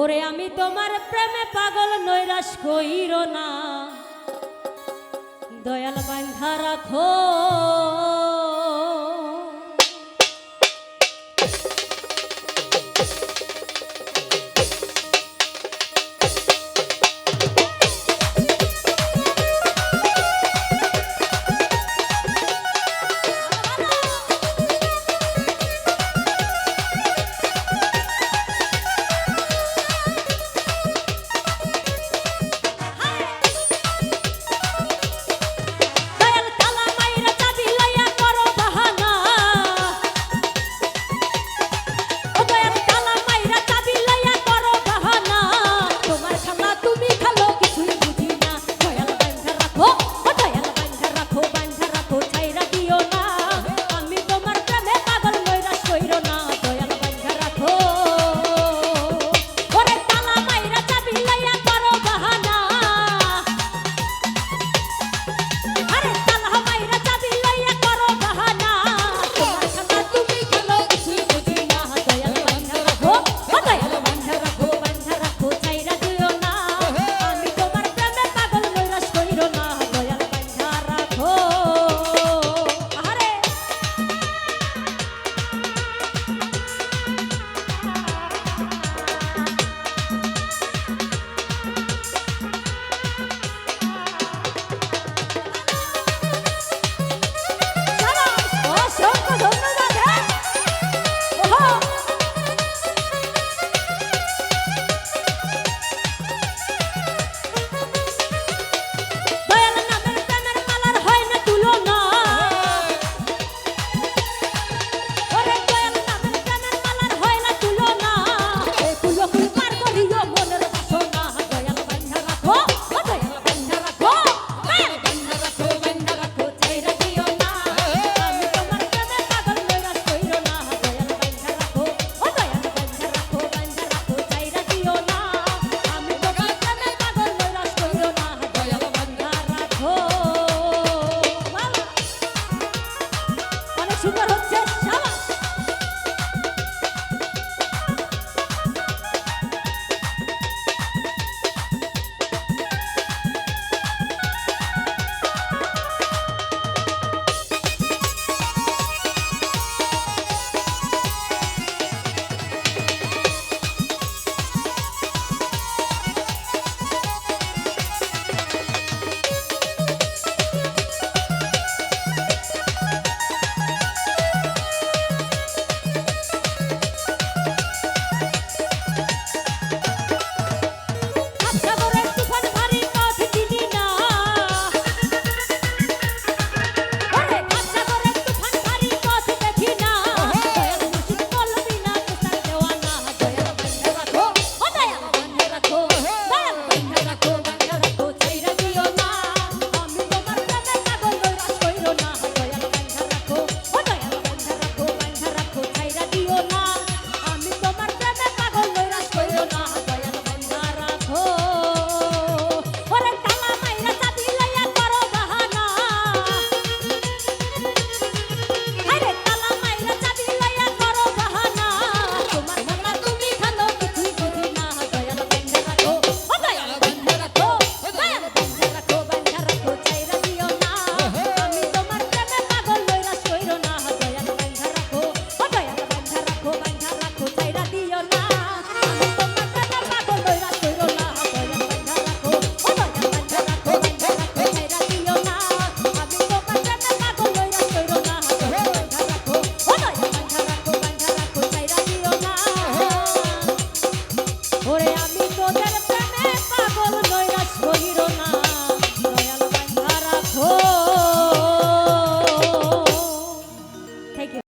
ওরে আমি তোমার প্রেমে পাগল নৈরাশ কইর না। দয়াল বান্ধা রাখো।